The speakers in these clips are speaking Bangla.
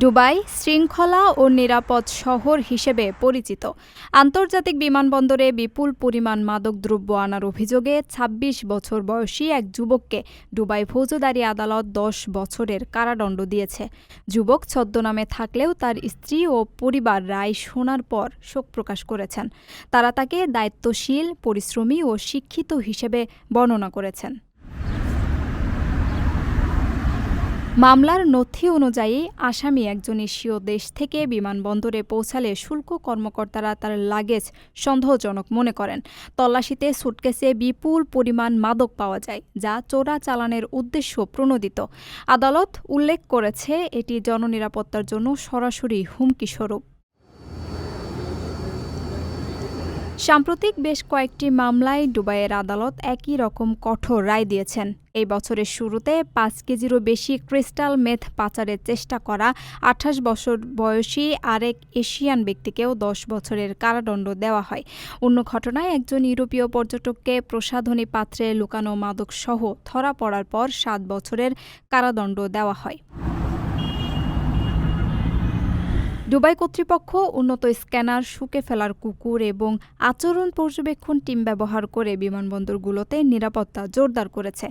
দুবাই শৃঙ্খলা ও নিরাপদ শহর হিসেবে পরিচিত। আন্তর্জাতিক বিমানবন্দরে বিপুল পরিমাণ মাদকদ্রব্য আনার অভিযোগে ২৬ বছর বয়সী এক যুবককে দুবাই ফৌজদারি আদালত দশ বছরের কারাদণ্ড দিয়েছে। যুবক ছদ্মনামে থাকলেও তার স্ত্রী ও পরিবার রায় শোনার পর শোক প্রকাশ করেছেন। তারা তাকে দায়িত্বশীল, পরিশ্রমী ও শিক্ষিত হিসেবে বর্ণনা করেছেন। মামলার নথি অনুযায়ী আসামি একজন এশীয় দেশ থেকে বিমানবন্দরে পৌঁছালে শুল্ক কর্মকর্তারা তার লাগেজ সন্দেহজনক মনে করেন। তল্লাশিতে সুটকেসে বিপুল পরিমাণ মাদক পাওয়া যায়, যা চোরা চালানের উদ্দেশ্য প্রণোদিত। আদালত উল্লেখ করেছে, এটি জননিরাপত্তার জন্য সরাসরি হুমকি স্বরূপ। সাম্প্রতিক বেশ কয়েকটি মামলায় দুবাইয়ের আদালত একই রকম কঠোর রায় দিয়েছেন। এই বছরের শুরুতে পাঁচ কেজিরও বেশি ক্রিস্টাল মেথ পাচারের চেষ্টা করা আঠাশ বছর বয়সী আরেক এশিয়ান ব্যক্তিকেও দশ বছরের কারাদণ্ড দেওয়া হয়। অন্য ঘটনায় একজন ইউরোপীয় পর্যটককে প্রসাধনী পাত্রে লুকানো মাদকসহ ধরা পড়ার পর সাত বছরের কারাদণ্ড দেওয়া হয়। দুবাই কর্তৃপক্ষ উন্নত স্ক্যানার শুকে ফেলার কুকুর এবং আচরণ পর্যবেক্ষণ টিম ব্যবহার করে বিমানবন্দরগুলোতে নিরাপত্তা জোরদার করেছে।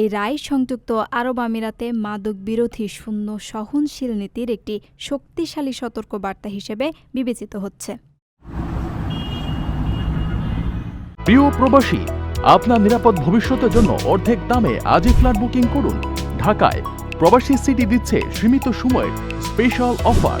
এই রায় সংযুক্ত আরব আমিরাতে মাদক বিরোধী শূন্য সহনশীল নীতির একটি শক্তিশালী সতর্ক বার্তা হিসেবে বিবেচিত হচ্ছে। প্রিয় প্রবাসী, আপনার নিরাপদ ভবিষ্যতের জন্য অর্ধেক দামে আজই ফ্ল্যাট বুকিং করুন। ঢাকায় প্রবাসী সিটি দিচ্ছে সীমিত সময়ের স্পেশাল অফার।